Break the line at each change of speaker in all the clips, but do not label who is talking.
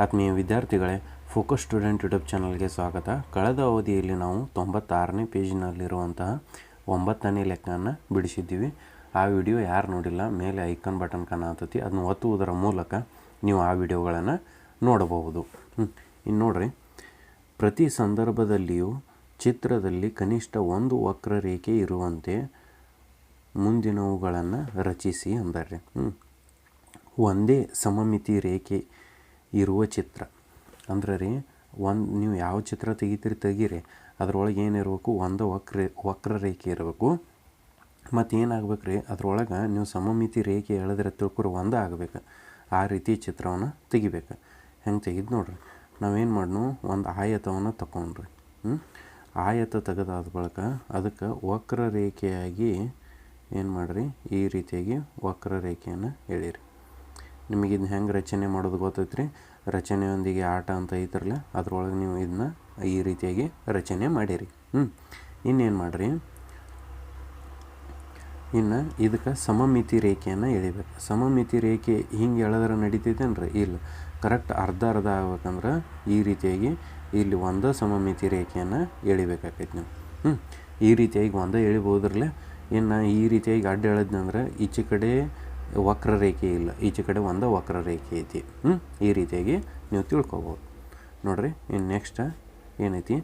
ಆತ್ಮೀಯ ವಿದ್ಯಾರ್ಥಿಗಳೇ focus student YouTube ಚಾನಲ್ಗೆ ಸ್ವಾಗತ. ಕಳೆದ ಅವಧಿಯಲ್ಲಿ ನಾವು ತೊಂಬತ್ತಾರನೇ ಪೇಜಿನಲ್ಲಿರುವಂತಹ ಒಂಬತ್ತನೇ ಲೆಕ್ಕವನ್ನು ಬಿಡಿಸಿದ್ದೀವಿ. ಆ ವಿಡಿಯೋ ಯಾರು ನೋಡಿಲ್ಲ, ಮೇಲೆ ಐಕನ್ ಬಟನ್ ಕಾಣತತಿ ಅದನ್ನು ಒತ್ತುವುದರ ಮೂಲಕ ನೀವು ಆ ವಿಡಿಯೋಗಳನ್ನು ನೋಡಬಹುದು. ಇನ್ನು ನೋಡ್ರಿ. ಪ್ರತಿ ಸಂದರ್ಭದಲ್ಲಿಯೂ ಚಿತ್ರದಲ್ಲಿ ಕನಿಷ್ಠ ಒಂದು ವಕ್ರರೇಖೆ ಇರುವಂತೆ ಮುಂದಿನವುಗಳನ್ನು ರಚಿಸಿ ಅಂದಾರೆ ಒಂದೇ ಸಮಮಿತಿ ರೇಖೆ ಇರುವ ಚಿತ್ರ. ಅಂದ್ರೆ ರೀ, ಒಂದು ನೀವು ಯಾವ ಚಿತ್ರ ತೆಗಿತೀರಿ ತೆಗೀರಿ. ಅದ್ರೊಳಗೆ ಏನಿರಬೇಕು ಒಂದು ವಕ್ರ ವಕ್ರ ರೇಖೆ ಇರಬೇಕು. ಮತ್ತು ಏನಾಗಬೇಕು ರೀ, ಅದ್ರೊಳಗೆ ನೀವು ಸಮಮಿತಿ ರೇಖೆ ಎಳೆದ್ರೆ ತಿಳ್ಕೊರು ಒಂದು ಆಗಬೇಕು. ಆ ರೀತಿ ಚಿತ್ರವನ್ನು ತೆಗಿಬೇಕು. ಹೆಂಗೆ ತೆಗೆದು ನೋಡ್ರಿ. ನಾವೇನು ಮಾಡ್ನು, ಒಂದು ಆಯತವನ್ನು ತಗೊಂಡ್ರಿ ಆಯತ ತೆಗೆದಾದ ಬಳಿಕ ಅದಕ್ಕೆ ವಕ್ರ ರೇಖೆಯಾಗಿ ಏನು ಮಾಡಿರಿ, ಈ ರೀತಿಯಾಗಿ ವಕ್ರರೇಖೆಯನ್ನು ಎಳೀರಿ. ನಿಮಗೆ ಹೆಂಗೆ ರಚನೆ ಮಾಡೋದು ಗೊತ್ತೈತ್ರಿ? ರಚನೆಯೊಂದಿಗೆ ಆಟ ಅಂತ ಇದ್ರಲ್ಲ ಅದರೊಳಗೆ ನೀವು ಇದನ್ನ ಈ ರೀತಿಯಾಗಿ ರಚನೆ ಮಾಡಿರಿ. ಹ್ಞೂ ಇನ್ನೇನು ಮಾಡಿರಿ? ಇನ್ನು ಇದಕ್ಕೆ ಸಮಮಿತಿ ರೇಖೆಯನ್ನು ಎಳಿಬೇಕು. ಸಮಮಿತಿ ರೇಖೆ ಹಿಂಗೆ ಎಳೆದ್ರೆ ನಡೀತೈತೇನ್ರಿ? ಇಲ್ಲ. ಕರೆಕ್ಟ್ ಅರ್ಧ ಅರ್ಧ ಆಗ್ಬೇಕಂದ್ರೆ ಈ ರೀತಿಯಾಗಿ ಇಲ್ಲಿ ಒಂದು ಸಮಮಿತಿ ರೇಖೆಯನ್ನು ಎಳಿಬೇಕಾಕೈತಿ ನೀವು. ಹ್ಞೂ ಈ ರೀತಿಯಾಗಿ ಒಂದೇ ಎಳಿಬೋದ್ರಲ್ಲೇ, ಇನ್ನು ಈ ರೀತಿಯಾಗಿ ಅಡ್ಡ ಎಳೆದ್ನಂದ್ರೆ ಈಚೆ ಕಡೆ ವಕ್ರರೇಖೆ ಇಲ್ಲ. ಈಚೆ ಕಡೆ ಒಂದು ವಕ್ರರೇಖೆ ಐತಿ. ಹ್ಞೂ ಈ ರೀತಿಯಾಗಿ ನೀವು ತಿಳ್ಕೊಬೋದು. ನೋಡ್ರಿ ಇನ್ನು ನೆಕ್ಸ್ಟ್ ಏನೈತಿ?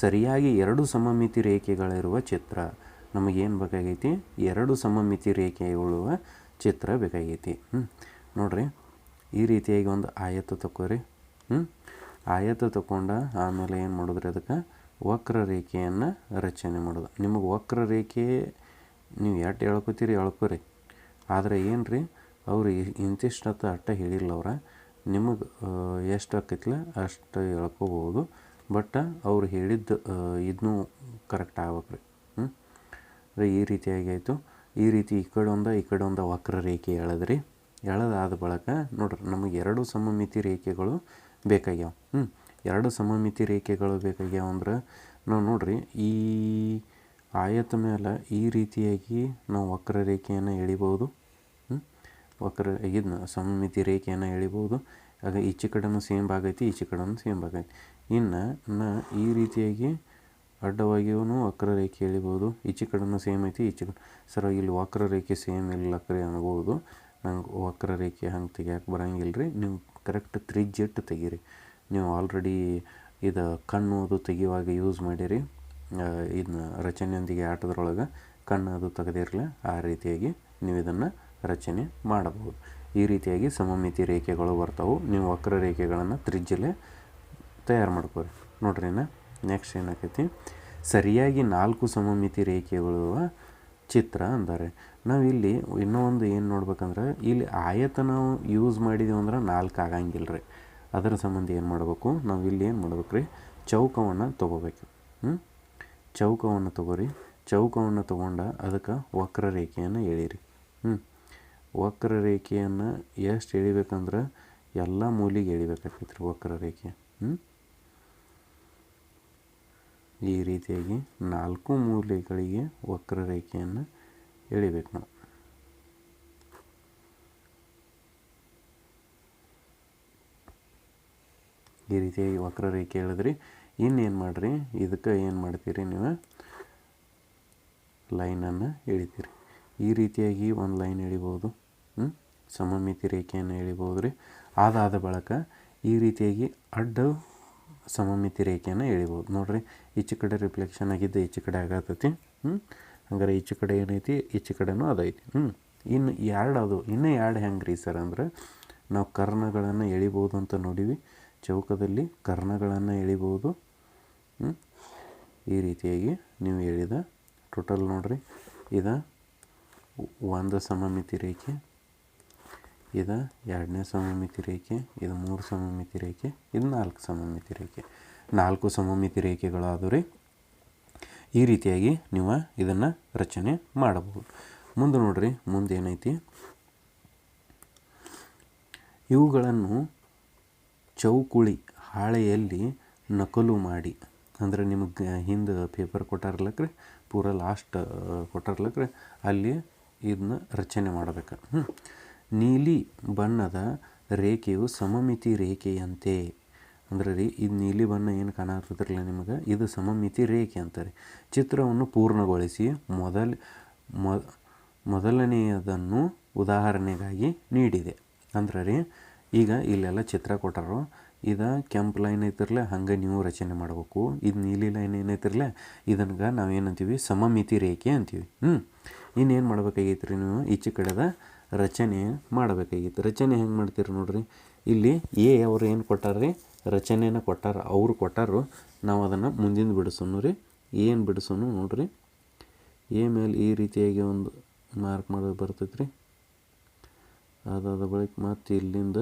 ಸರಿಯಾಗಿ ಎರಡು ಸಮಮಿತಿ ರೇಖೆಗಳಿರುವ ಚಿತ್ರ. ನಮಗೇನು ಬೇಕಾಗೈತಿ? ಎರಡು ಸಮಮಿತಿ ರೇಖೆಗಳುವ ಚಿತ್ರ ಬೇಕಾಗೈತಿ. ಹ್ಞೂ ನೋಡ್ರಿ, ಈ ರೀತಿಯಾಗಿ ಒಂದು ಆಯತ ತಗೋರಿ ಹ್ಞೂ ಆಯತ ತಗೊಂಡ ಆಮೇಲೆ ಏನು ಮಾಡಿದ್ರಿ ಅದಕ್ಕೆ? ವಕ್ರರೇಖೆಯನ್ನು ರಚನೆ ಮಾಡೋದು. ನಿಮಗೆ ವಕ್ರರೇಖೆ, ನೀವು ಎಟ್ಟು ಎಳ್ಕೊತೀರಿ ಎಳ್ಕೊರಿ. ಆದರೆ ಏನು ರೀ ಅವ್ರು ಇಂತಿಷ್ಟತ್ತ ಅಟ್ಟ ಹೇಳಿಲ್ಲ ಅವ್ರ ನಿಮಗೆ ಎಷ್ಟು ಆಕೈತಿಲ್ಲ ಅಷ್ಟು ಹೇಳ್ಕೋಬೋದು. ಬಟ್ ಅವ್ರು ಹೇಳಿದ್ದು ಇದನ್ನೂ ಕರೆಕ್ಟ್ ಆಗ್ಬೇಕು ರೀ ಹ್ಞೂ ಈ ರೀತಿಯಾಗಿ ಆಯಿತು ಈ ರೀತಿ ಈ ಕಡೆ ಒಂದು ಈ ಕಡೆ ಒಂದು ವಕ್ರರೇಖೆ ಎಳೆದ್ರಿ. ಎಳೆದಾದ ಬಳಿಕ ನೋಡ್ರಿ, ನಮಗೆ ಎರಡು ಸಮಮಿತಿ ರೇಖೆಗಳು ಬೇಕಾಗ್ಯಾವ. ಹ್ಞೂ ಎರಡು ಸಮಮಿತಿ ರೇಖೆಗಳು ಬೇಕಾಗ್ಯಾವ ಅಂದ್ರೆ, ನಾವು ನೋಡ್ರಿ, ಈ ಆಯತ ಮೇಲೆ ಈ ರೀತಿಯಾಗಿ ನಾವು ವಕ್ರರೇಖೆಯನ್ನು ಎಳಿಬೋದು. ವಕ್ರ ಇದನ್ನ ಸಮಮಿತಿ ರೇಖೆಯನ್ನು ಎಳಿಬೋದು ಆಗ ಈಚೆ ಕಡೆನೂ ಸೇಮ್ ಭಾಗ ಐತಿ, ಈಚೆ ಕಡೆನೂ ಸೇಮ್ ಆಗೈತಿ ಇನ್ನು ನಾ ಈ ರೀತಿಯಾಗಿ ಅಡ್ಡವಾಗಿಯೂ ವಕ್ರರೇಖೆ ಎಳಿಬೋದು ಈಚೆ ಕಡೆನೂ ಸೇಮ್ ಐತಿ, ಈಚೆ ಕಡೆ. ಸರ್, ಇಲ್ಲಿ ವಕ್ರರೇಖೆ ಸೇಮ್ ಇಲ್ಲ ಕರೆ ಅನ್ಬೋದು. ನಂಗೆ ವಕ್ರರೇಖೆ ಹಂಗೆ ತೆಗಿಯಕ್ಕೆ ಬರಂಗಿಲ್ಲ ರೀ ನೀವು ಕರೆಕ್ಟ್ ತ್ರಿಜ್ಯಟ್ಟು ತೆಗೀರಿ. ನೀವು ಆಲ್ರೆಡಿ ಇದು ಕಣ್ಣು ಅದು ತೆಗಿಯುವಾಗ ಯೂಸ್ ಮಾಡಿರಿ. ಇದನ್ನ ರಚನೆಯೊಂದಿಗೆ ಆಟದ್ರೊಳಗೆ ಕಣ್ಣು ಅದು ತೆಗೆದಿರಲಿ. ಆ ರೀತಿಯಾಗಿ ನೀವು ಇದನ್ನು ರಚನೆ ಮಾಡಬಹುದು. ಈ ರೀತಿಯಾಗಿ ಸಮಮಿತಿ ರೇಖೆಗಳು ಬರ್ತಾವೆ. ನೀವು ವಕ್ರರೇಖೆಗಳನ್ನು ತ್ರಿಜ್ಯಲೆ ತಯಾರು ಮಾಡ್ಕೋರಿ. ನೋಡ್ರಿ ನೆಕ್ಸ್ಟ್ ಏನಾಕೈತಿ? ಸರಿಯಾಗಿ ನಾಲ್ಕು ಸಮಮಿತಿ ರೇಖೆಗಳು ಚಿತ್ರ ಅಂತಾರೆ. ನಾವಿಲ್ಲಿ ಇನ್ನೂ ಒಂದು ಏನು ನೋಡ್ಬೇಕಂದ್ರೆ, ಇಲ್ಲಿ ಆಯತ ನಾವು ಯೂಸ್ ಮಾಡಿದೀವಿ ಅಂದ್ರೆ ನಾಲ್ಕು ಆಗಂಗಿಲ್ಲ ರೀ ಅದರ ಸಂಬಂಧ ಏನು ಮಾಡಬೇಕು? ನಾವು ಇಲ್ಲಿ ಏನು ಮಾಡ್ಬೇಕು ರೀ ಚೌಕವನ್ನು ತೊಗೋಬೇಕು. ಹ್ಞೂ ಚೌಕವನ್ನು ತೊಗೋರಿ. ಚೌಕವನ್ನು ತೊಗೊಂಡ ಅದಕ್ಕೆ ವಕ್ರರೇಖೆಯನ್ನು ಎಳೀರಿ. ಹ್ಞೂ ವಕ್ರರೇಖೆಯನ್ನು ಎಷ್ಟು ಎಳಿಬೇಕಂದ್ರೆ ಎಲ್ಲ ಮೂಲಿಗೆ ಎಳಿಬೇಕಾಗ್ತೈತೆ ರೀ ವಕ್ರರೇಖೆ ಈ ರೀತಿಯಾಗಿ ನಾಲ್ಕು ಮೂಲೆಗಳಿಗೆ ವಕ್ರರೇಖೆಯನ್ನು ಎಳಿಬೇಕು ನಾವು. ಈ ರೀತಿಯಾಗಿ ವಕ್ರರೇಖೆ ಹೇಳಿದ್ರಿ. ಇನ್ನೇನು ಮಾಡಿರಿ? ಇದಕ್ಕೆ ಏನು ಮಾಡ್ತೀರಿ ನೀವು? ಲೈನನ್ನು ಎಳಿತೀರಿ. ಈ ರೀತಿಯಾಗಿ ಒಂದು ಲೈನ್ ಎಳಿಬೋದು ಸಮಮಿತಿ ರೇಖೆಯನ್ನು ಎಳಿಬೋದು ರೀ. ಅದಾದ ಬಳಿಕ ಈ ರೀತಿಯಾಗಿ ಅಡ್ಡ ಸಮಮಿತಿ ರೇಖೆಯನ್ನು ಎಳಿಬೋದು ನೋಡ್ರಿ, ಈಚೆ ಕಡೆ ರಿಫ್ಲೆಕ್ಷನ್ ಆಗಿದ್ದು, ಈಚೆ ಕಡೆ ಆಗತ್ತೈತಿ ಹ್ಞೂ ಹಂಗಾರೆ ಈಚೆ ಕಡೆ ಏನೈತಿ? ಈಚೆ ಕಡೆನೂ ಅದೈತಿ. ಹ್ಞೂ ಇನ್ನು ಎರಡು ಅದು. ಇನ್ನೂ ಎರಡು ಹೆಂಗೆ ರೀ ಸರ್ ಅಂದ್ರೆ, ನಾವು ಕರ್ಣಗಳನ್ನು ಎಳಿಬೋದು ಅಂತ ನೋಡೀವಿ. ಚೌಕದಲ್ಲಿ ಕರ್ಣಗಳನ್ನು ಎಳಿಬೋದು ಈ ರೀತಿಯಾಗಿ ನೀವು ಹೇಳಿದ ಟೋಟಲ್ ನೋಡ್ರಿ. ಇದು ಒಂದು ಸಮಮಿತಿ ರೇಖೆ. ಇದು ಎರಡನೇ ಸಮಮಿತಿ ರೇಖೆ, ಇದು ಮೂರು ಸಮಮಿತಿ ರೇಖೆ, ಇದು ನಾಲ್ಕು ಸಮಮಿತಿ ರೇಖೆ. ನಾಲ್ಕು ಸಮಮಿತಿ ರೇಖೆಗಳಾದವು ರೀ ಈ ರೀತಿಯಾಗಿ ನೀವು ಇದನ್ನು ರಚನೆ ಮಾಡಬಹುದು. ಮುಂದೆ ನೋಡ್ರಿ, ಮುಂದೆ ಏನೈತಿ? ಇವುಗಳನ್ನು ಚೌಕುಳಿ ಹಾಳೆಯಲ್ಲಿ ನಕಲು ಮಾಡಿ, ಅಂದರೆ ನಿಮಗೆ ಹಿಂದೆ ಪೇಪರ್ ಕೊಟ್ಟಾರಲಕ್ರೆ, ಪೂರ ಲಾಸ್ಟ್ ಕೊಟ್ಟಾರಲಕ್ರೆ, ಅಲ್ಲಿ ಇದನ್ನ ರಚನೆ ಮಾಡ್ಬೇಕು. ಹ್ಞೂ ನೀಲಿ ಬಣ್ಣದ ರೇಖೆಯು ಸಮಮಿತಿ ರೇಖೆಯಂತೆ. ಅಂದ್ರೆ ರೀ, ಇದು ನೀಲಿ ಬಣ್ಣ ಏನು ಕಾಣತ್ತದ್ರಲ್ಲ ನಿಮಗೆ? ಇದು ಸಮಮಿತಿ ರೇಖೆ ಅಂತಾರೆ. ಚಿತ್ರವನ್ನು ಪೂರ್ಣಗೊಳಿಸಿ ಮೊದಲ ಮೊದಲನೆಯದನ್ನು ಉದಾಹರಣೆಗಾಗಿ ನೀಡಿದೆ. ಅಂದ್ರೆ ರೀ, ಈಗ ಇಲ್ಲೆಲ್ಲ ಚಿತ್ರ ಕೊಟ್ಟರು. ಇದು ಕೆಂಪು ಲೈನ್ ಐತಿರಲ್ಲ ಹಂಗೆ ನೀವು ರಚನೆ ಮಾಡಬೇಕು. ಇದು ನೀಲಿ ಲೈನ್ ಏನೈತಿರಲ್ಲ ಇದನ್ಗೆ ನಾವೇನಂತೀವಿ ಸಮಮಿತಿ ರೇಖೆ ಅಂತೀವಿ. ಹ್ಞೂ ಇನ್ನೇನು ಮಾಡ್ಬೇಕಾಗೈತೆ ರೀ ನೀವು? ಈಚೆ ಕಡೆದ ರಚನೆ ಮಾಡಬೇಕಾಗಿತ್ತು. ರಚನೆ ಹೆಂಗೆ ಮಾಡ್ತೀರಿ ನೋಡಿರಿ? ಇಲ್ಲಿ ಎ ಅವ್ರು ಏನು ಕೊಟ್ಟಾರ್ರಿ? ರಚನೆನ ಕೊಟ್ಟಾರ, ಅವರು ಕೊಟ್ಟಾರು. ನಾವು ಅದನ್ನು ಮುಂದಿನ ಬಿಡಿಸೋನು ರೀ. ಏನು ಬಿಡಿಸೋನು ನೋಡಿರಿ. ಎ ಮೇಲೆ ಈ ರೀತಿಯಾಗಿ ಒಂದು ಮಾರ್ಕ್ ಮಾಡೋದು ಬರ್ತೈತೆ ರೀ ಅದಾದ ಬಳಿಕ ಮತ್ತು ಇಲ್ಲಿಂದ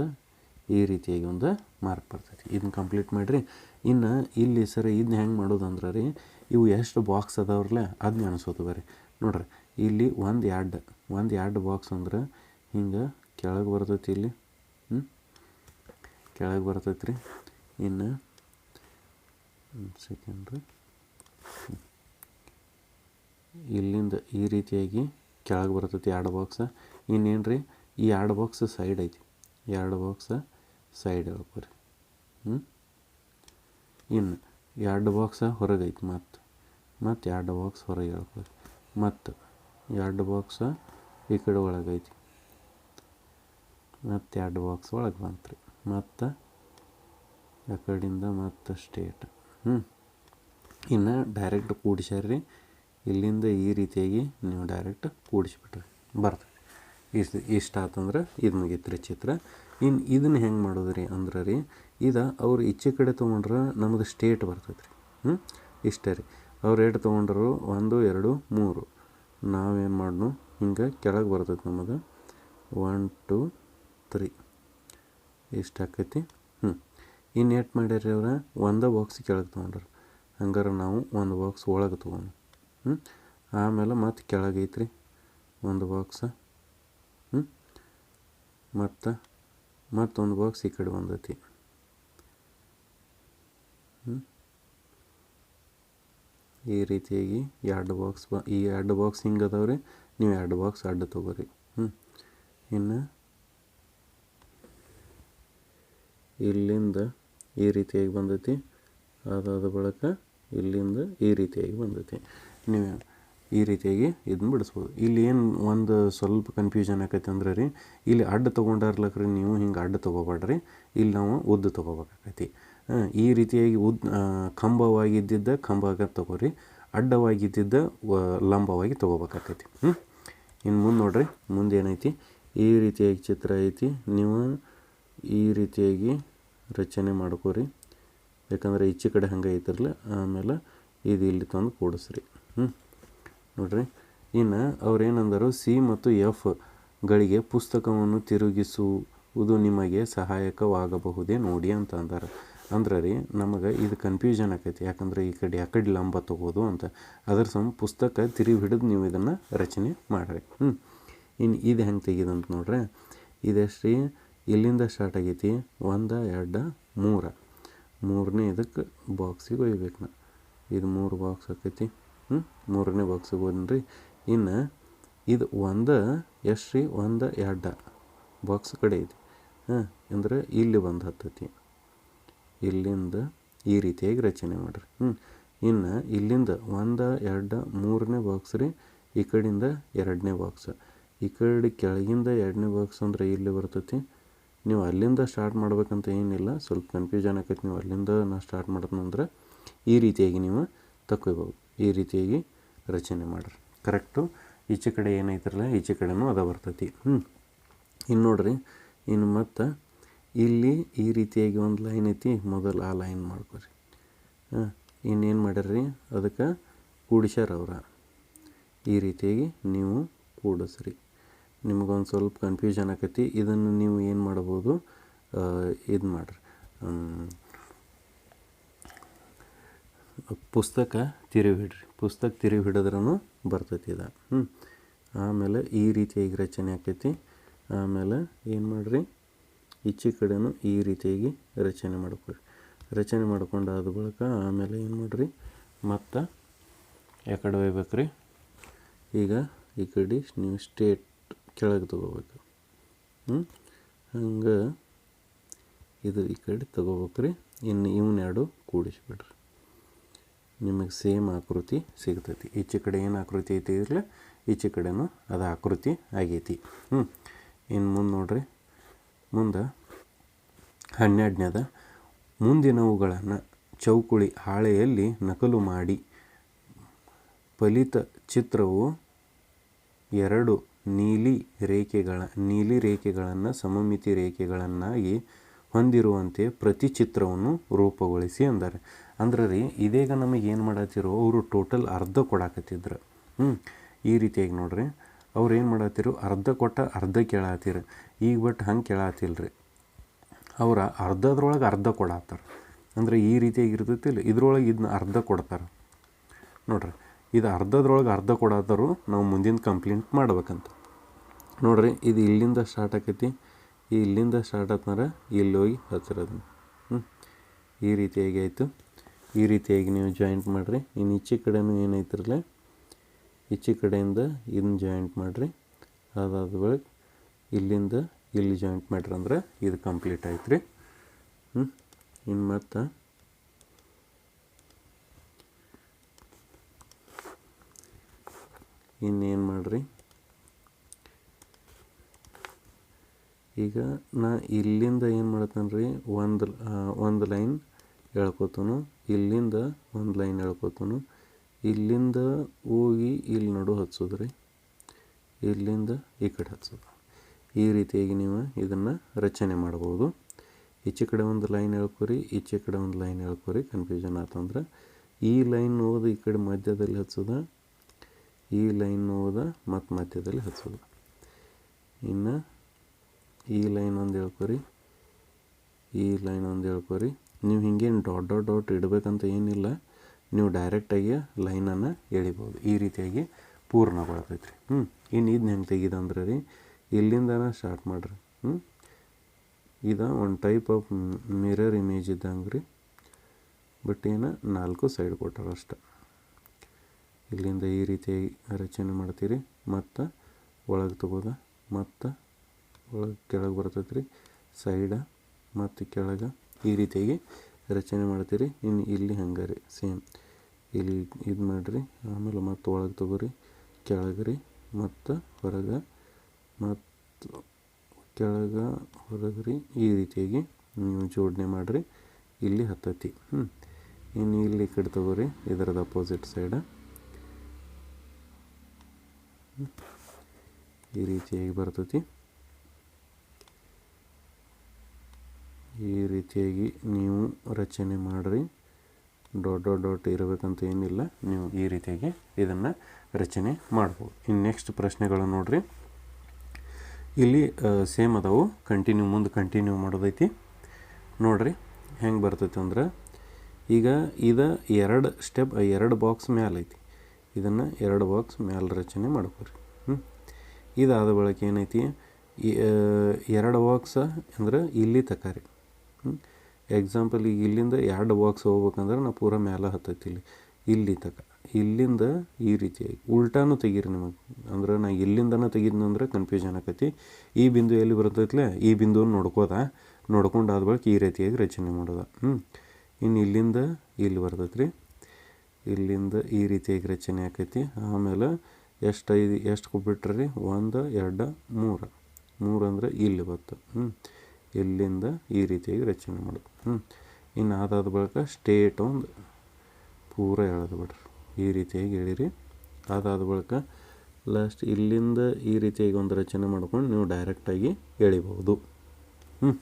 ಈ ರೀತಿಯಾಗಿ ಒಂದು ಮಾರ್ಕ್ ಬರ್ತೈತಿ ಇದನ್ನ ಕಂಪ್ಲೀಟ್ ಮಾಡಿರಿ. ಇನ್ನು ಇಲ್ಲಿ ಸರ್ ಇದನ್ನ ಹೆಂಗೆ ಮಾಡೋದು ಅಂದ್ರೆ ರೀ, ಇವು ಎಷ್ಟು ಬಾಕ್ಸ್ ಅದಾವ್ರಲ್ಲ ಅದನ್ನ ಅನಿಸೋದು ಬರ್ರಿ. ನೋಡ್ರಿ ಇಲ್ಲಿ ಒಂದು ಎರಡು ಒಂದು ಎರಡು ಬಾಕ್ಸ್ ಅಂದ್ರೆ ಹಿಂಗೆ ಕೆಳಗೆ ಬರ್ತೈತಿ ಇಲ್ಲಿ. ಹ್ಞೂ ಕೆಳಗೆ ಬರ್ತೈತಿ ರೀ ಇನ್ನು ಸೆಕೆಂಡ್ ಇಲ್ಲಿಂದ ಈ ರೀತಿಯಾಗಿ ಕೆಳಗೆ ಬರ್ತೈತಿ ಎರಡು ಬಾಕ್ಸ ಇನ್ನೇನು ರೀ ಈ ಎರಡು ಬಾಕ್ಸ್ ಸೈಡ್ ಐತಿ. ಎರಡು ಬಾಕ್ಸ ಸೈಡ್ ಹೇಳ್ಕೊರಿ ಹ್ಞೂ ಇನ್ನು ಎರಡು ಬಾಕ್ಸ ಹೊರಗೆ ಐತಿ ಮತ್ತು. ಮತ್ತು ಎರಡು ಬಾಕ್ಸ್ ಹೊರಗೆ ಹೇಳ್ಕೊರಿ ಮತ್ತು ಎರಡು ಬಾಕ್ಸ ಈ ಕಡೆ ಒಳಗೈತಿ ಮತ್ತು ಎರಡು ಬಾಕ್ಸ್ ಒಳಗೆ ಬಂತು ರೀ ಮತ್ತು ಆ ಕಡೆಯಿಂದ ಮತ್ತು ಸ್ಟೇಟ್ ಹ್ಞೂ ಇನ್ನು ಡೈರೆಕ್ಟ್ ಕೂಡಿಸ್ಯಾರ್ರಿ. ಇಲ್ಲಿಂದ ಈ ರೀತಿಯಾಗಿ ನೀವು ಡೈರೆಕ್ಟ್ ಕೂಡಿಸ್ಬಿಟ್ರಿ. ಬರ್ತದೆ ಇಷ್ಟು, ಇಷ್ಟ ಆತಂದ್ರೆ ಇದು ಮುಗೀತು ರೀ ಚಿತ್ರ. ಇನ್ನು ಇದನ್ನ ಹೆಂಗೆ ಮಾಡೋದು ರೀ ಅಂದ್ರೆ ರೀ, ಇದು ಅವ್ರು ಈಚೆ ಕಡೆ ತೊಗೊಂಡ್ರೆ ನಮ್ಮದು ಸ್ಟೇಟ್ ಬರ್ತೈತೆ ರೀ ಹ್ಞೂ ಇಷ್ಟೇ ರೀ. ಅವ್ರು ಎಷ್ಟು ತೊಗೊಂಡ್ರು ಒಂದು, ಎರಡು, ಮೂರು. ನಾವೇನು ಮಾಡ್ನು ಹಿಂಗೆ ಕೆಳಗೆ ಬರ್ತೈತೆ ನಮ್ಮದು ಒನ್ ಟು ತ್ರೀ ಇಷ್ಟು ಆಕೈತಿ? ಹ್ಞೂ ಇನ್ನು ಏಟ್ ಮಾಡ್ಯಾರ ಅವ್ರ? ಒಂದೇ ಬಾಕ್ಸ್ ಕೆಳಗೆ ತೊಗೊಂಡ್ರಿ. ಹಂಗಾರೆ ನಾವು ಒಂದು ಬಾಕ್ಸ್ ಒಳಗೆ ತೊಗೊಂಡು. ಹ್ಞೂ ಆಮೇಲೆ ಮತ್ತೆ ಕೆಳಗೆ ಐತ್ರಿ. ಒಂದು ಬಾಕ್ಸ ಹ್ಞೂ ಮತ್ತು, ಮತ್ತೊಂದು ಬಾಕ್ಸ್ ಈ ಕಡೆ ಬಂದೈತಿ. ಹ್ಞೂ ಈ ರೀತಿಯಾಗಿ ಎರಡು ಬಾಕ್ಸ್ ಬ ಈ ಎರಡು ಬಾಕ್ಸ್ ಹಿಂಗೆ ಅದಾವ್ರಿ? ನೀವು ಎರಡು ಬಾಕ್ಸ್ ಅಡ್ಡ ತೊಗೋರಿ. ಹ್ಞೂ ಇನ್ನು ಇಲ್ಲಿಂದ ಈ ರೀತಿಯಾಗಿ ಬಂದೈತಿ. ಅದಾದ ಬಳಿಕ ಇಲ್ಲಿಂದ ಈ ರೀತಿಯಾಗಿ ಬಂದೈತಿ. ನೀವು ಈ ರೀತಿಯಾಗಿ ಇದನ್ನ ಬಿಡಿಸ್ಬೋದು. ಇಲ್ಲಿ ಏನು ಒಂದು ಸ್ವಲ್ಪ ಕನ್ಫ್ಯೂಷನ್ ಆಕೈತೆ ಅಂದ್ರೆ ರೀ, ಇಲ್ಲಿ ಅಡ್ಡ ತೊಗೊಂಡಾರ್ಲಕ್ರಿ ನೀವು ಹಿಂಗೆ ಅಡ್ಡ ತೊಗೋಬೇಡ್ರಿ. ಇಲ್ಲಿ ನಾವು ಉದ್ದು ತೊಗೋಬೇಕಾಕೈತಿ. ಈ ರೀತಿಯಾಗಿ ಉದ್ ಕಂಬವಾಗಿದ್ದಿದ್ದ ಕಂಬಾಗ ತಗೋರಿ, ಅಡ್ಡವಾಗಿದ್ದಿದ್ದ ಲಂಬವಾಗಿ ತೊಗೋಬೇಕಾಕೈತಿ ಹ್ಞೂ, ಇನ್ನು ಮುಂದೆ ನೋಡ್ರಿ, ಮುಂದೆ ಏನೈತಿ? ಈ ರೀತಿಯಾಗಿ ಚಿತ್ರ ಐತಿ. ನೀವು ಈ ರೀತಿಯಾಗಿ ರಚನೆ ಮಾಡ್ಕೋರಿ. ಯಾಕಂದ್ರೆ ಈಚೆ ಕಡೆ ಹಂಗೆ ಐತಿರಲ್ಲ ಆಮೇಲೆ ಇದು ಇಲ್ಲಿ ತಂದು ಕೂಡಿಸ್ರಿ. ಹ್ಞೂ, ನೋಡ್ರಿ. ಇನ್ನು ಅವ್ರು ಏನಂದರು ಸಿ ಮತ್ತು ಎಫ್ ಗಳಿಗೆ ಪುಸ್ತಕವನ್ನು ತಿರುಗಿಸುವುದು ನಿಮಗೆ ಸಹಾಯಕವಾಗಬಹುದೇ ನೋಡಿ ಅಂತ ಅಂದಾರೆ. ಅಂದ್ರೆ ರೀ, ನಮಗೆ ಇದು ಕನ್ಫ್ಯೂಷನ್ ಆಕೈತಿ. ಯಾಕಂದ್ರೆ ಈ ಕಡೆ ಆ ಕಡೆ ಲಂಬ ತೊಗೋದು ಅಂತ. ಅದ್ರ ಸಮ ಪುಸ್ತಕ ತಿರುಗಿ ಹಿಡಿದು ನೀವು ಇದನ್ನು ರಚನೆ ಮಾಡಿರಿ. ಹ್ಞೂ ಇನ್ನು ಇದು ಹೆಂಗೆ ತೆಗೀದಂತ ನೋಡ್ರಿ. ಇದೆಷ್ಟು ರೀ ಇಲ್ಲಿಂದ ಸ್ಟಾರ್ಟ್ ಆಗೈತಿ. ಒಂದು, ಎರಡು, ಮೂರು. ಮೂರನೇ ಇದಕ್ಕೆ ಬಾಕ್ಸಿಗೆ ಒಯ್ಬೇಕು ನಾ. ಇದು ಮೂರು ಬಾಕ್ಸ್ ಆಕೈತಿ. ಹ್ಞೂ ಮೂರನೇ ಬಾಕ್ಸಿಗೆ ಹೋದ್ರಿ ಇನ್ನು ಇದು ಒಂದು ಎಷ್ಟು ರೀ ಒಂದು, ಎರಡು ಬಾಕ್ಸ್ ಕಡೆ ಐತಿ. ಹಾಂ, ಅಂದ್ರೆ ಇಲ್ಲಿ ಒಂದು ಹತ್ತೈತಿ. ಇಲ್ಲಿಂದ ಈ ರೀತಿಯಾಗಿ ರಚನೆ ಮಾಡಿರಿ. ಹ್ಞೂ ಇನ್ನು ಇಲ್ಲಿಂದ ಒಂದು, ಎರಡು, ಮೂರನೇ ಬಾಕ್ಸ್ ರೀ, ಈ ಕಡೆಯಿಂದ ಎರಡನೇ ಬಾಕ್ಸ್ ಈ ಕಡೆ ಕೆಳಗಿಂದ ಎರಡನೇ ಬಾಕ್ಸ್ ಅಂದ್ರೆ ಇಲ್ಲಿ ಬರ್ತೈತಿ? ನೀವು ಅಲ್ಲಿಂದ ಸ್ಟಾರ್ಟ್ ಮಾಡ್ಬೇಕಂತ ಏನಿಲ್ಲ, ಸ್ವಲ್ಪ ಕನ್ಫ್ಯೂಷನ್ ಆಕೈತಿ. ನೀವು ಅಲ್ಲಿಂದ ನಾ ಸ್ಟಾರ್ಟ್ ಮಾಡಿದ್ನಂದ್ರೆ ಈ ರೀತಿಯಾಗಿ ನೀವು ತಕ್ಕೊಬೋದು. ಈ ರೀತಿಯಾಗಿ ರಚನೆ ಮಾಡಿರಿ. ಕರೆಕ್ಟು ಈಚೆ ಕಡೆ ಏನೈತಿರಲ್ಲ, ಈಚೆ ಕಡೆನೂ ಅದ ಬರ್ತೈತಿ. ಹ್ಞೂ ಇನ್ನು ನೋಡ್ರಿ ಇನ್ನು ಮತ್ತು ಇಲ್ಲಿ ಈ ರೀತಿಯಾಗಿ ಒಂದು ಲೈನ್ ಐತಿ, ಮೊದಲು ಆ ಲೈನ್ ಮಾಡ್ಕೊರಿ. ಹಾಂ, ಇನ್ನೇನು ಮಾಡ್ಯಾರ್ರಿ? ಅದಕ್ಕೆ ಕೂಡಿಸ್ಯಾರ ಅವ್ರ. ಈ ರೀತಿಯಾಗಿ ನೀವು ಕೂಡಿಸ್ರಿ. ನಿಮಗೊಂದು ಸ್ವಲ್ಪ ಕನ್ಫ್ಯೂಷನ್ ಆಕತಿ. ಇದನ್ನು ನೀವು ಏನು ಮಾಡ್ಬೋದು ಇದು ಮಾಡಿರಿ. ಪುಸ್ತಕ ತಿರುವಿಡ್ರಿ. ಪುಸ್ತಕ ತಿರುವಿ ಹಿಡಿದ್ರೂ ಬರ್ತೈತಿ ಇದು. ಹ್ಞೂ ಆಮೇಲೆ ಈ ರೀತಿಯಾಗಿ ರಚನೆ ಆಕೈತಿ. ಆಮೇಲೆ ಏನು ಮಾಡಿರಿ? ಈಚೆ ಕಡೆನೂ ಈ ರೀತಿಯಾಗಿ ರಚನೆ ಮಾಡ್ಕೊಳ್ಳಿ ರಚನೆ ಮಾಡ್ಕೊಂಡಾದ ಬಳಿಕ ಆಮೇಲೆ ಏನು ಮಾಡಿರಿ? ಮತ್ತು ಯಾಕಡೆ ಕಡೆ ಒಯ್ಬೇಕ್ರಿ. ಈಗ ಈ ಕಡೆ ನೀವು ಸ್ಟೇಟ್ ಕೆಳಗೆ ತೊಗೋಬೇಕು. ಹಂಗೆ ಇದು ಈ ಕಡೆ ರೀ ಇನ್ನು ಇವನ್ನೆರಡು ಕೂಡಿಸ್ಬಿಡ್ರಿ. ನಿಮಗೆ ಸೇಮ್ ಆಕೃತಿ ಸಿಗ್ತೈತಿ. ಈಚೆ ಕಡೆ ಏನು ಆಕೃತಿ ಐತಿ ಇರಲಿ, ಈಚೆ ಕಡೆನೂ ಅದು ಆಕೃತಿ ಆಗೈತಿ. ಹ್ಞೂ ಇನ್ನು ಮುಂದೆ ನೋಡ್ರಿ. ಮುಂದೆ ಹನ್ನೆರಡನೇದ, ಮುಂದಿನವುಗಳನ್ನು ಚೌಕುಳಿ ಹಾಳೆಯಲ್ಲಿ ನಕಲು ಮಾಡಿ ಫಲಿತ ಚಿತ್ರವು ಎರಡು ನೀಲಿ ರೇಖೆಗಳ, ನೀಲಿ ರೇಖೆಗಳನ್ನು ಸಮಮಿತಿ ರೇಖೆಗಳನ್ನಾಗಿ ಹೊಂದಿರುವಂತೆ ಪ್ರತಿ ಚಿತ್ರವನ್ನು ರೂಪುಗೊಳಿಸಿ ಅಂದರೆ. ಅಂದ್ರೆ ರೀ, ಇದೀಗ ನಮಗೆ ಏನು ಮಾಡತ್ತಿರೋ, ಅವರು ಟೋಟಲ್ ಅರ್ಧ ಕೊಡಾಕತ್ತಿದ್ರು. ಹ್ಞೂ ಈ ರೀತಿಯಾಗಿ ನೋಡ್ರಿ. ಅವ್ರು ಏನು ಮಾಡತ್ತಿರು, ಅರ್ಧ ಕೊಟ್ಟ ಅರ್ಧ ಕೇಳಾತಿರು ಈಗ ಬಟ್ ಹಂಗೆ ಕೇಳತ್ತಿಲ್ಲ ರೀ ಅವ್ರ ಅರ್ಧದ್ರೊಳಗೆ ಅರ್ಧ ಕೊಡತ್ತಾರ. ಅಂದ್ರೆ ಈ ರೀತಿಯಾಗಿ ಇರ್ತೈತಿಲ್ಲ ಇದ್ರೊಳಗೆ ಇದನ್ನ ಅರ್ಧ ಕೊಡ್ತಾರೆ. ನೋಡ್ರಿ, ಇದು ಅರ್ಧದ್ರೊಳಗೆ ಅರ್ಧ ಕೊಡತ್ತಾರು ನಾವು ಮುಂದಿನ ಕಂಪ್ಲೇಂಟ್ ಮಾಡ್ಬೇಕಂತ. ನೋಡ್ರಿ, ಇದು ಇಲ್ಲಿಂದ ಸ್ಟಾರ್ಟ್ ಆಕೈತಿ. ಇಲ್ಲಿಂದ ಸ್ಟಾರ್ಟ್ ಆತ್ನಾರ ಇಲ್ಲಿ ಹೋಗಿ ಹತ್ತಿರೋದು ಹ್ಞೂ ಈ ರೀತಿಯಾಗಿ ಆಯಿತು. ಈ ರೀತಿಯಾಗಿ ನೀವು ಜಾಯಿಂಟ್ ಮಾಡಿರಿ. ಇನ್ನು ಈಚೆ ಕಡೆನೂ ಏನೈತಿರಲ್ಲ. ಈಚೆ ಕಡೆಯಿಂದ ಇದನ್ನ ಜಾಯಿಂಟ್ ಮಾಡಿರಿ. ಅದಾದ ಬಳಿಕ ಇಲ್ಲಿಂದ ಇಲ್ಲಿ ಜಾಯಿಂಟ್ ಮಾಡ್ರಿ ಅಂದ್ರೆ ಇದು ಕಂಪ್ಲೀಟ್ ಆಯ್ತು ರೀ ಹ್ಞೂ ಇನ್ನು ಮತ್ತು ಇನ್ನೇನು ಮಾಡಿರಿ? ಈಗ ನಾ ಇಲ್ಲಿಂದ ಏನು ಮಾಡ್ತಾನೆ ರೀ ಒಂದು ಒಂದು ಲೈನ್ ಎಳ್ಕೊತನು. ಇಲ್ಲಿಂದ ಒಂದು ಲೈನ್ ಎಳ್ಕೊತನು. ಇಲ್ಲಿಂದ ಹೋಗಿ ಇಲ್ಲಿ ನಡು ಹಚ್ಚೋದು ರೀ ಇಲ್ಲಿಂದ ಈ ಕಡೆ ಹಚ್ಚೋದು. ಈ ರೀತಿಯಾಗಿ ನೀವು ಇದನ್ನು ರಚನೆ ಮಾಡ್ಬೋದು. ಈಚೆ ಕಡೆ ಒಂದು ಲೈನ್ ಎಳ್ಕೊರಿ ಈಚೆ ಕಡೆ ಒಂದು ಲೈನ್ ಎಳ್ಕೊರಿ ಕನ್ಫ್ಯೂಷನ್ ಆತಂದ್ರೆ ಈ ಲೈನ್ ಹೋದ ಈ ಕಡೆ ಮಧ್ಯದಲ್ಲಿ ಹಚ್ಚೋದ, ಈ ಲೈನ್ ಹೋದ ಮತ್ತು ಮಧ್ಯದಲ್ಲಿ ಹಚ್ಚೋದು. ಇನ್ನು ಈ ಲೈನ್ ಒಂದು ಹೇಳ್ಕೊರಿ, ಈ ಲೈನ್ ಒಂದು ಹೇಳ್ಕೊರಿ. ನೀವು ಹಿಂಗೇನು ಡಾಟ್ ಡಾಟ್ ಡಾಟ್ ಇಡಬೇಕಂತ ಏನಿಲ್ಲ, ನೀವು ಡೈರೆಕ್ಟಾಗಿ ಲೈನನ್ನು ಎಳಿಬೋದು. ಈ ರೀತಿಯಾಗಿ ಪೂರ್ಣಗೊಳ್ತೈತೆ ರೀ ಹ್ಞೂ ಇನ್ನು ಇದನ್ನ ಹೆಂಗೆ ತೆಗೀದಂದ್ರೆ ರೀ ಇಲ್ಲಿಂದನೇ ಸ್ಟಾರ್ಟ್ ಮಾಡಿರಿ? ಹ್ಞೂ ಇದು ಒಂದು ಟೈಪ್ ಆಫ್ ಮಿರರ್ ಇಮೇಜ್ ಇದ್ದಂಗೆ ರೀ. ಬಟ್ ಏನು ನಾಲ್ಕು ಸೈಡ್ ಕೊಟ್ಟಾರ ಅಷ್ಟೆ. ಇಲ್ಲಿಂದ ಈ ರೀತಿಯಾಗಿ ರಚನೆ ಮಾಡ್ತೀರಿ. ಮತ್ತು ಒಳಗೆ ತಗೋದ. ಮತ್ತು ಒಳಗೆ ಕೆಳಗೆ ಬರ್ತೈತೆ ರೀ ಸೈಡ ಮತ್ತು ಕೆಳಗೆ ಈ ರೀತಿಯಾಗಿ ರಚನೆ ಮಾಡ್ತೀರಿ. ಇನ್ನು ಇಲ್ಲಿ ಹಂಗೆ ರೀ ಸೇಮ್ ಇಲ್ಲಿ ಇದು ಮಾಡಿರಿ. ಆಮೇಲೆ ಮತ್ತೆ ಒಳಗೆ ತಗೋರಿ. ಕೆಳಗೆ ರೀ. ಮತ್ತು ಹೊರಗೆ ಮತ್ತು ಕೆಳಗೆ ಹೊರಗೆ ರೀ ಈ ರೀತಿಯಾಗಿ ನೀವು ಜೋಡಣೆ ಮಾಡಿರಿ. ಇಲ್ಲಿ ಹತ್ತತಿ. ಹ್ಞೂ ಇನ್ನು ಇಲ್ಲಿ ಕಡೆ ತಗೋರಿ, ಇದರದ ಅಪೋಸಿಟ್ ಸೈಡ ಈ ರೀತಿಯಾಗಿ ಬರ್ತತಿ. ಈ ರೀತಿಯಾಗಿ ನೀವು ರಚನೆ ಮಾಡಿರಿ. ಡಾಟ್ ಡಾಟ್ ಡಾಟ್ ಇರಬೇಕಂತ ಏನಿಲ್ಲ. ನೀವು ಈ ರೀತಿಯಾಗಿ ಇದನ್ನು ರಚನೆ ಮಾಡ್ಬೋದು. ಇನ್ನು ನೆಕ್ಸ್ಟ್ ಪ್ರಶ್ನೆಗಳು ನೋಡ್ರಿ. ಇಲ್ಲಿ ಸೇಮ್ ಅದಾವು. ಕಂಟಿನ್ಯೂ ಮುಂದೆ ಕಂಟಿನ್ಯೂ ಮಾಡೋದೈತಿ. ನೋಡ್ರಿ, ಹೆಂಗೆ ಬರ್ತೈತಿ ಅಂದ್ರೆ, ಈಗ ಇದು ಎರಡು ಸ್ಟೆಪ್ ಎರಡು ಬಾಕ್ಸ್ ಮ್ಯಾಲ ಐತಿ. ಇದನ್ನು ಎರಡು ಬಾಕ್ಸ್ ಮ್ಯಾಲ ರಚನೆ ಮಾಡ್ಕೊರಿ. ಹ್ಞೂ ಇದಾದ ಬಳಕೆ ಏನೈತಿ ಎರಡು ಬಾಕ್ಸ ಅಂದ್ರೆ ಇಲ್ಲಿ ತಕಾರಿ ಹ್ಞೂ ಎಕ್ಸಾಂಪಲ್ ಈಗ ಇಲ್ಲಿಂದ ಎರಡು ಬಾಕ್ಸ್ ಹೋಗ್ಬೇಕಂದ್ರೆ ನಾವು ಪೂರಾ ಮ್ಯಾಲೆ ಹತ್ತೈತಿ ಇಲ್ಲಿ. ಇಲ್ಲಿ ತಕ. ಇಲ್ಲಿಂದ ಈ ರೀತಿಯಾಗಿ ಉಲ್ಟಾನು ತೆಗೀರಿ ನಿಮಗೆ. ಅಂದ್ರೆ ನಾ ಇಲ್ಲಿಂದನೇ ತೆಗಿದ್ನಂದ್ರೆ ಕನ್ಫ್ಯೂಷನ್ ಆಕತಿ ಈ ಬಿಂದು ಎಲ್ಲಿ ಬರ್ತೈತ್ಲೆ? ಈ ಬಿಂದುವನ್ನು ನೋಡ್ಕೋದ. ನೋಡ್ಕೊಂಡು ಆದ ಬಳಿಕ ಈ ರೀತಿಯಾಗಿ ರಚನೆ ಮಾಡೋದ. ಹ್ಞೂ ಇನ್ನು ಇಲ್ಲಿಂದ ಇಲ್ಲಿ ಬರ್ತೈತೆ ರೀ ಇಲ್ಲಿಂದ ಈ ರೀತಿಯಾಗಿ ರಚನೆ ಆಕೈತಿ. ಆಮೇಲೆ ಎಷ್ಟು ಐದು, ಎಷ್ಟು ಕೊಟ್ಬಿಟ್ರೆ ರೀ ಒಂದು, ಎರಡು, ಮೂರು. ಮೂರು ಅಂದರೆ ಇಲ್ಲಿ ಬತ್ತು. ಹ್ಞೂ ಇಲ್ಲಿಂದ ಈ ರೀತಿಯಾಗಿ ರಚನೆ ಮಾಡೋದು. ಹ್ಞೂ ಇನ್ನು ಅದಾದ ಬಳಿಕ ಸ್ಟೇಟ್ ಒಂದು. ಪೂರ ಎಳೆದು ಬಿಡ್ರಿ. ಈ ರೀತಿಯಾಗಿ ಎಳೀರಿ ಅದಾದ ಬಳಿಕ ಲಾಸ್ಟ್ ಇಲ್ಲಿಂದ ಈ ರೀತಿಯಾಗಿ ಒಂದು ರಚನೆ ಮಾಡ್ಕೊಂಡು ನೀವು ಡೈರೆಕ್ಟಾಗಿ ಎಳಿಬಹುದು. ಹ್ಞೂ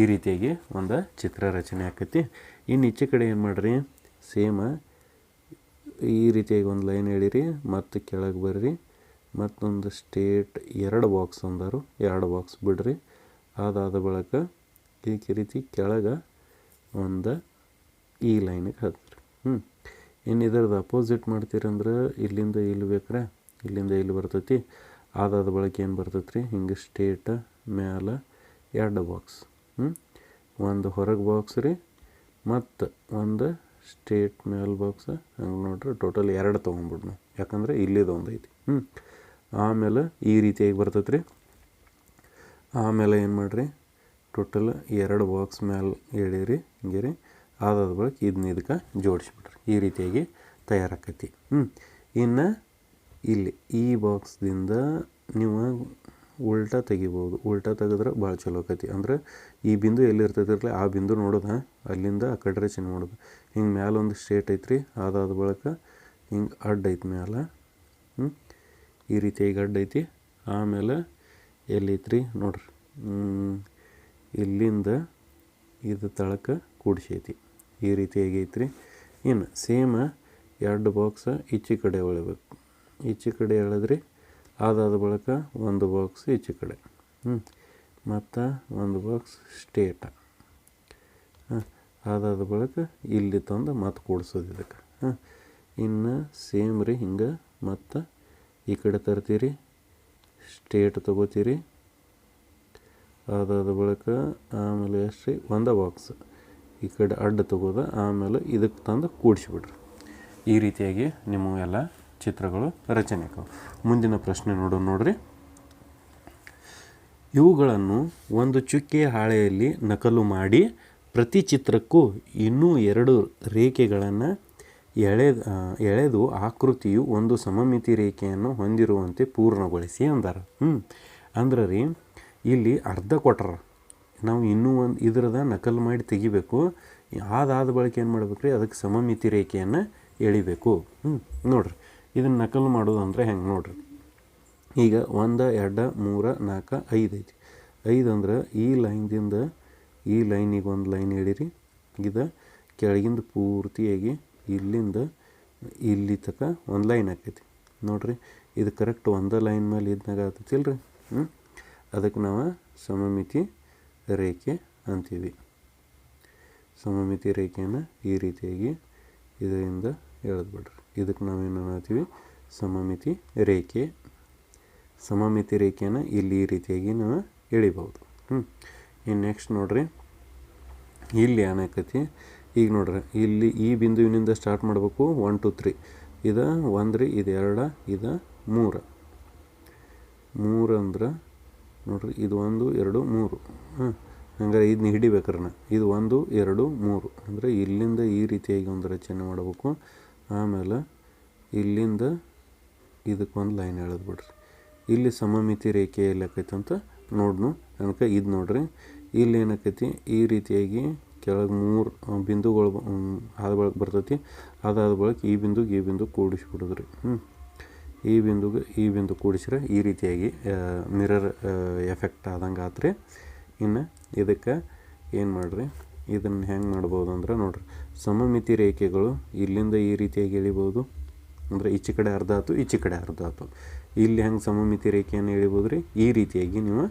ಈ ರೀತಿಯಾಗಿ ಒಂದು ಚಿತ್ರ ರಚನೆ ಆಕೈತಿ. ಇನ್ನು ಈಚೆ ಕಡೆ ಏನು ಮಾಡಿರಿ? ಸೇಮ ಈ ರೀತಿಯಾಗಿ ಒಂದು ಲೈನ್ ಎಳೀರಿ, ಮತ್ತು ಕೆಳಗೆ ಬರ್ರಿ, ಮತ್ತೊಂದು ಸ್ಟೇಟ್ ಎರಡು ಬಾಕ್ಸ್ ಅಂದರು, ಎರಡು ಬಾಕ್ಸ್ ಬಿಡ್ರಿ. ಅದಾದ ಬಳಿಕ ಈ ರೀತಿ ಕೆಳಗೆ ಒಂದು ಈ ಲೈನಿಗೆ ಹತ್ತು ಹ್ಞೂ ಇನ್ನು ಇದ್ರದ್ದು ಅಪೋಸಿಟ್ ಮಾಡ್ತೀರಂದ್ರೆ ಇಲ್ಲಿಂದ ಇಲ್ಲಿ ಬೇಕ್ರೆ, ಇಲ್ಲಿಂದ ಇಲ್ಲಿ ಬರ್ತೈತಿ. ಅದಾದ ಬಳಕೆ ಏನು ಬರ್ತೈತೆ ರೀ ಹಿಂಗೆ ಸ್ಟೇಟ ಮ್ಯಾಲ ಎರಡು ಬಾಕ್ಸ್ ಹ್ಞೂ ಒಂದು ಹೊರಗೆ ಬಾಕ್ಸ್ ರೀ, ಮತ್ತು ಒಂದು ಸ್ಟೇಟ್ ಮ್ಯಾಲ ಬಾಕ್ಸ್ ಹಂಗೆ ನೋಡ್ರಿ ಟೋಟಲ್ ಎರಡು ತೊಗೊಂಬಿಡ್ನು. ಯಾಕಂದ್ರೆ ಇಲ್ಲಿದು ಒಂದು ಐತಿ. ಹ್ಞೂ ಆಮೇಲೆ ಈ ರೀತಿಯಾಗಿ ಬರ್ತೈತೆ ರೀ ಆಮೇಲೆ ಏನು ಮಾಡಿರಿ? ಟೋಟಲ್ ಎರಡು ಬಾಕ್ಸ್ ಮ್ಯಾಲೆ ಹೇಳಿರಿ ಹಿಂಗೆ ರೀ ಅದಾದ ಬಳಿಕ ಇದನ್ನ ಇದಕ್ಕೆ ಜೋಡಿಸ್ಬಿಡ್ರಿ ಈ ರೀತಿಯಾಗಿ ತಯಾರಾಕತಿ. ಹ್ಞೂ ಇನ್ನು ಇಲ್ಲಿ ಈ ಬಾಕ್ಸ್ದಿಂದ ನೀವು ಉಲ್ಟಾ ತೆಗಿಬೋದು. ಉಲ್ಟಾ ತೆಗೆದ್ರೆ ಭಾಳ ಚಲೋ ಆಕತಿ. ಅಂದ್ರೆ ಈ ಬಿಂದು ಎಲ್ಲಿ ಇರ್ತೈತಿರಲಿ ಆ ಬಿಂದು ನೋಡೋದ. ಅಲ್ಲಿಂದ ಆ ಕಡೆ ಚೆನ್ನ ಮಾಡೋದು ಹಿಂಗೆ ಮ್ಯಾಲೆ ಒಂದು ಸ್ಟ್ರೇಟ್ ಐತ್ರಿ. ಅದಾದ ಬಳಿಕ ಹಿಂಗೆ ಅಡ್ಡ ಐತಿ ಮ್ಯಾಲೆ. ಹ್ಞೂ ಈ ರೀತಿಯಾಗಿ ಅಡ್ಡ ಐತಿ. ಆಮೇಲೆ ಎಲ್ಲೈತ್ರಿ ನೋಡ್ರಿ. ಇಲ್ಲಿಂದ ಇದು ತಳಕ್ಕೆ ಕೂಡಿಸೈತಿ. ಈ ರೀತಿಯಾಗಿ ರೀ ಇನ್ನು ಸೇಮ ಎರಡು ಬಾಕ್ಸ್ ಈಚೆ ಕಡೆ ಎಳಿಬೇಕು. ಈಚೆ ಕಡೆ ಎಳೆದ್ರಿ ಅದಾದ ಬಳಿಕ ಒಂದು ಬಾಕ್ಸ್ ಈಚೆ ಕಡೆ. ಹ್ಞೂ ಮತ್ತು ಒಂದು ಬಾಕ್ಸ್ ಸ್ಟೇಟ ಹಾಂ ಅದಾದ ಬಳಿಕ ಇಲ್ಲಿ ತಂದು ಮತ್ತೆ ಕೂಡಿಸೋದು ಇದಕ್ಕೆ. ಹಾಂ ಇನ್ನು ಸೇಮ್ ರೀ ಹಿಂಗೆ ಮತ್ತು ಈ ಕಡೆ ತರ್ತೀರಿ. ಸ್ಟೇಟ್ ತೊಗೋತೀರಿ. ಅದಾದ ಬಳಿಕ ಆಮೇಲೆ ಎಷ್ಟು ರೀ ಒಂದೇ ಬಾಕ್ಸ್ ಈ ಕಡೆ ಅಡ್ಡ ತಗೋದ, ಆಮೇಲೆ ಇದಕ್ಕೆ ತಂದು ಕೂಡಿಸಿಬಿಡ್ರಿ. ಈ ರೀತಿಯಾಗಿ ನಿಮ್ಮ ಎಲ್ಲ ಚಿತ್ರಗಳು ರಚನೆ ಆಗ್ತವೆ. ಮುಂದಿನ ಪ್ರಶ್ನೆ ನೋಡೋಣ ನೋಡ್ರಿ. ಇವುಗಳನ್ನು ಒಂದು ಚುಕ್ಕೆ ಹಾಳೆಯಲ್ಲಿ ನಕಲು ಮಾಡಿ ಪ್ರತಿ ಚಿತ್ರಕ್ಕೂ ಇನ್ನೂ ಎರಡು ರೇಖೆಗಳನ್ನು ಎಳೆ ಎಳೆದು ಆಕೃತಿಯು ಒಂದು ಸಮಮಿತಿ ರೇಖೆಯನ್ನು ಹೊಂದಿರುವಂತೆ ಪೂರ್ಣಗೊಳಿಸಿ ಅಂದಾರ. ಹ್ಞೂ ಅಂದ್ರೆ ರೀ ಇಲ್ಲಿ ಅರ್ಧ ಕೊಟ್ರ. ನಾವು ಇನ್ನೂ ಒಂದು ಇದ್ರದ ನಕಲು ಮಾಡಿ ತೆಗಿಬೇಕು. ಅದಾದ ಬಳಿಕ ಏನು ಮಾಡ್ಬೇಕು ರೀ ಅದಕ್ಕೆ ಸಮಮಿತಿ ರೇಖೆಯನ್ನು ಎಳಿಬೇಕು. ಹ್ಞೂ ನೋಡ್ರಿ. ಇದನ್ನು ನಕಲು ಮಾಡೋದು ಅಂದರೆ ಹೆಂಗೆ ನೋಡ್ರಿ? ಈಗ ಒಂದು, ಎರಡು, ಮೂರು, ನಾಲ್ಕು, ಐದು ಐತಿ. ಐದು ಅಂದ್ರೆ ಈ ಲೈನ್ದಿಂದ ಈ ಲೈನಿಗೆ ಒಂದು ಲೈನ್ ಎಳಿರಿ. ಇದು ಕೆಳಗಿಂದ ಪೂರ್ತಿಯಾಗಿ ಇಲ್ಲಿಂದ ಇಲ್ಲಿ ತನಕ ಒಂದು ಲೈನ್ ಆಕೈತಿ. ನೋಡ್ರಿ, ಇದು ಕರೆಕ್ಟ್ ಒಂದು ಲೈನ್ ಮೇಲೆ ಇದ್ನಾಗ ಆಗ್ತೈತಿ ರೀ ಹ್ಞೂ ಅದಕ್ಕೆ ನಾವು ಸಮಮಿತಿ ರೇಖೆ ಅಂತೀವಿ. ಸಮಮಿತಿ ರೇಖೆಯನ್ನು ಈ ರೀತಿಯಾಗಿ ಇದರಿಂದ ಎಳೆದ್ಬಿಡ್ರಿ ಇದಕ್ಕೆ ನಾವೇನು ಅನ್ನತ್ತೀವಿ ಸಮಮಿತಿ ರೇಖೆ. ಸಮಮಿತಿ ರೇಖೆಯನ್ನು ಇಲ್ಲಿ ಈ ರೀತಿಯಾಗಿ ನಾವು ಎಳಿಬೋದು ಹ್ಞೂ ಇನ್ನು ನೆಕ್ಸ್ಟ್ ನೋಡ್ರಿ. ಇಲ್ಲಿ ಏನಾಕೈತಿ ಈಗ ನೋಡ್ರಿ, ಇಲ್ಲಿ ಈ ಬಿಂದುವಿನಿಂದ ಸ್ಟಾರ್ಟ್ ಮಾಡಬೇಕು. ಒನ್ ಟು ತ್ರೀ ಇದು ಒಂದು ರೀ ಇದು ಎರಡು, ಇದು ಮೂರು. ಮೂರು ಅಂದ್ರೆ ನೋಡ್ರಿ, ಇದು ಒಂದು, ಎರಡು, ಮೂರು. ಹಾಂ ಹಂಗಾರೆ ಇದನ್ನ ಹಿಡಿಬೇಕ್ರನ್ನ ಇದು ಒಂದು, ಎರಡು, ಮೂರು. ಅಂದರೆ ಇಲ್ಲಿಂದ ಈ ರೀತಿಯಾಗಿ ಒಂದು ರಚನೆ ಮಾಡಬೇಕು. ಆಮೇಲೆ ಇಲ್ಲಿಂದ ಇದಕ್ಕೊಂದು ಲೈನ್ ಎಳೆದು ಬಿಡ್ರಿ. ಇಲ್ಲಿ ಸಮಮಿತಿ ರೇಖೆ ಎಲ್ಲಿ ಆಕೈತೆ ಅಂತ ನೋಡ್ನು. ಅನ್ಕ ಇದು ನೋಡ್ರಿ. ಇಲ್ಲಿ ಏನಾಕೈತಿ? ಈ ರೀತಿಯಾಗಿ ಕೆಳಗೆ ಮೂರು ಬಿಂದುಗಳು ಆದ ಬಳಕೆ ಬರ್ತೈತಿ. ಅದಾದ ಬಳಕೆ ಈ ಬಿಂದುಗೆ ಈ ಬಿಂದು ಕೂಡಿಸ್ಬಿಡೋದ್ರಿ. ಹ್ಞೂ ಈ ಬಿಂದುಗೆ ಈ ಬಿಂದು ಕೂಡಿಸ್ರೆ ಈ ರೀತಿಯಾಗಿ ಮಿರರ್ ಎಫೆಕ್ಟ್ ಆದಂಗೆ ಆತ್ರಿ. ಇನ್ನು ಇದಕ್ಕೆ ಏನು ಮಾಡಿರಿ? ಇದನ್ನು ಹೆಂಗೆ ಮಾಡ್ಬೋದು ಅಂದ್ರೆ ನೋಡ್ರಿ, ಸಮಮಿತಿ ರೇಖೆಗಳು ಇಲ್ಲಿಂದ ಈ ರೀತಿಯಾಗಿ ಎಳಿಬೋದು. ಅಂದರೆ ಈಚೆ ಕಡೆ ಅರ್ಧ ಆಯ್ತು, ಈಚೆ ಕಡೆ ಅರ್ಧ ಆಯ್ತು. ಇಲ್ಲಿ ಹೆಂಗೆ ಸಮಮಿತಿ ರೇಖೆಯನ್ನು ಎಳಿಬೋದು ರೀ ಈ ರೀತಿಯಾಗಿ ನೀವು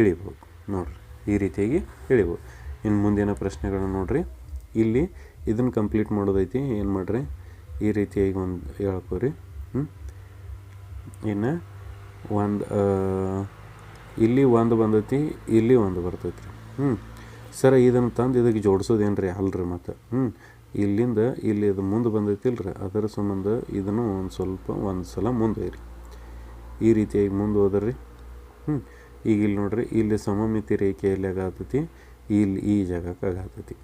ಎಳಿಬೋದು. ನೋಡ್ರಿ, ಈ ರೀತಿಯಾಗಿ ಎಳಿಬೋದು. ಇನ್ನು ಮುಂದಿನ ಪ್ರಶ್ನೆಗಳನ್ನ ನೋಡ್ರಿ. ಇಲ್ಲಿ ಇದನ್ನು ಕಂಪ್ಲೀಟ್ ಮಾಡೋದೈತಿ, ಏನು ಮಾಡಿರಿ? ಈ ರೀತಿಯಾಗಿ ಒಂದು ಹೇಳ್ಕೊರಿ. ಹ್ಞೂ ಇನ್ನು ಒಂದು ಇಲ್ಲಿ ಒಂದು ಬಂದೈತಿ, ಇಲ್ಲಿ ಒಂದು ಬರ್ತೈತಿ. ರೀ ಹ್ಞೂ ಸರ, ಇದನ್ನು ತಂದು ಇದಕ್ಕೆ ಜೋಡಿಸೋದೇನು ರೀ ಅಲ್ರಿ ಮತ್ತು? ಹ್ಞೂ ಇಲ್ಲಿಂದ ಇಲ್ಲಿ ಇದು ಮುಂದೆ ಬಂದೈತಿಲ್ಲ ರೀ ಅದರ ಸಂಬಂಧ ಇದನ್ನು ಒಂದು ಸ್ವಲ್ಪ ಒಂದು ಸಲ ಮುಂದೆ ಒಯ್ಯಿರಿ ಈ ರೀತಿಯಾಗಿ ಮುಂದೆ ಹೋದ್ರಿ. ಹ್ಞೂ ಈಗ ಇಲ್ಲಿ ನೋಡ್ರಿ, ಇಲ್ಲಿ ಸಮಮಿತಿ ರೇಖೆಯಲ್ಲಿ ಆಗತ್ತೈತಿ ಇಲ್ಲಿ ಈ ಜಾಗಕ್ಕೆ ಆಗತ್ತೈತಿ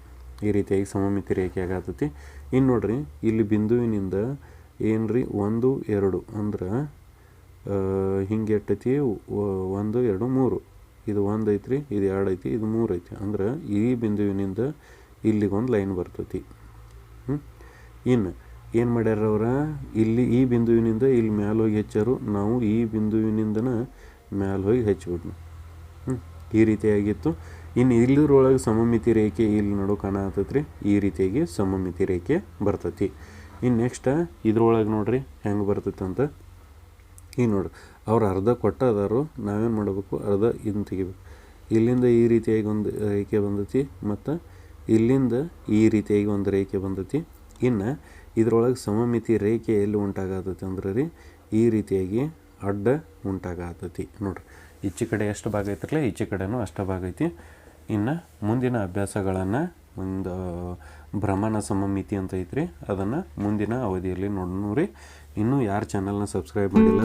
ಈ ರೀತಿಯಾಗಿ ಸಮಮಿತಿ ರೇಖೆ ಆಗತ್ತೈತಿ ಇನ್ನು ನೋಡ್ರಿ, ಇಲ್ಲಿ ಬಿಂದುವಿನಿಂದ ಏನು ರೀ ಒಂದು, ಎರಡು ಅಂದ್ರೆ ಹಿಂಗೆ ಎಟ್ಟೈತಿ ಒಂದು, ಎರಡು, ಮೂರು. ಇದು ಒಂದು ಐತ್ರಿ, ಇದು ಎರಡು ಐತಿ, ಇದು ಮೂರು ಐತಿ. ಅಂದ್ರೆ ಈ ಬಿಂದುವಿನಿಂದ ಇಲ್ಲಿಗೊಂದು ಲೈನ್ ಬರ್ತೈತಿ. ಹ್ಞೂ ಇನ್ನು ಏನು ಮಾಡ್ಯಾರ ಅವ್ರ? ಇಲ್ಲಿ ಈ ಬಿಂದುವಿನಿಂದ ಇಲ್ಲಿ ಮ್ಯಾಲ ಹೋಗಿ ಹೆಚ್ಚಾರು, ನಾವು ಈ ಬಿಂದುವಿನಿಂದನ ಮ್ಯಾಲೆ ಹೋಗಿ ಹೆಚ್ಚಿಬಿಟ್ನು. ಈ ರೀತಿಯಾಗಿತ್ತು ಇನ್ನು ಇಲ್ಲಿರೊಳಗೆ ಸಮಮಿತಿ ರೇಖೆ ಇಲ್ಲಿ ನಡು ಕಾಣತೈತ್ರಿ, ಈ ರೀತಿಯಾಗಿ ಸಮಮಿತಿ ರೇಖೆ ಬರ್ತೈತಿ. ಇನ್ನು ನೆಕ್ಸ್ಟ್ ಇದ್ರೊಳಗೆ ನೋಡ್ರಿ, ಹೆಂಗೆ ಬರ್ತೈತೆ ಅಂತ ಈಗ ನೋಡ್ರಿ ಅವ್ರು ಅರ್ಧ ಕೊಟ್ಟದಾರು, ನಾವೇನು ಮಾಡಬೇಕು? ಅರ್ಧ ಇದನ್ನು ತೆಗಿಬೇಕು. ಇಲ್ಲಿಂದ ಈ ರೀತಿಯಾಗಿ ಒಂದು ರೇಖೆ ಬಂದೈತಿ, ಮತ್ತು ಇಲ್ಲಿಂದ ಈ ರೀತಿಯಾಗಿ ಒಂದು ರೇಖೆ ಬಂದೈತಿ. ಇನ್ನು ಇದರೊಳಗೆ ಸಮಮಿತಿ ರೇಖೆ ಎಲ್ಲಿ ಉಂಟಾಗತ್ತೆ ಅಂದ್ರೆ ರೀ, ಈ ರೀತಿಯಾಗಿ ಅಡ್ಡ ಉಂಟಾಗತ್ತೈತಿ ನೋಡ್ರಿ, ಈಚೆ ಕಡೆ ಎಷ್ಟು ಭಾಗ ಐತ್ರಲ್ಲ ಈಚೆ ಕಡೆನೂ ಅಷ್ಟು ಭಾಗ ಐತಿ. ಇನ್ನು ಮುಂದಿನ ಅಭ್ಯಾಸಗಳನ್ನು ಒಂದು ಭ್ರಮಣ ಸಮಮಿತಿ ಅಂತ ಐತ್ರಿ. ಅದನ್ನು ಮುಂದಿನ ಅವಧಿಯಲ್ಲಿ ನೋಡೋಣ ರೀ. ಇನ್ನೂ ಯಾರು ಚಾನಲ್ನ ಸಬ್ಸ್ಕ್ರೈಬ್ ಮಾಡಿಲ್ಲ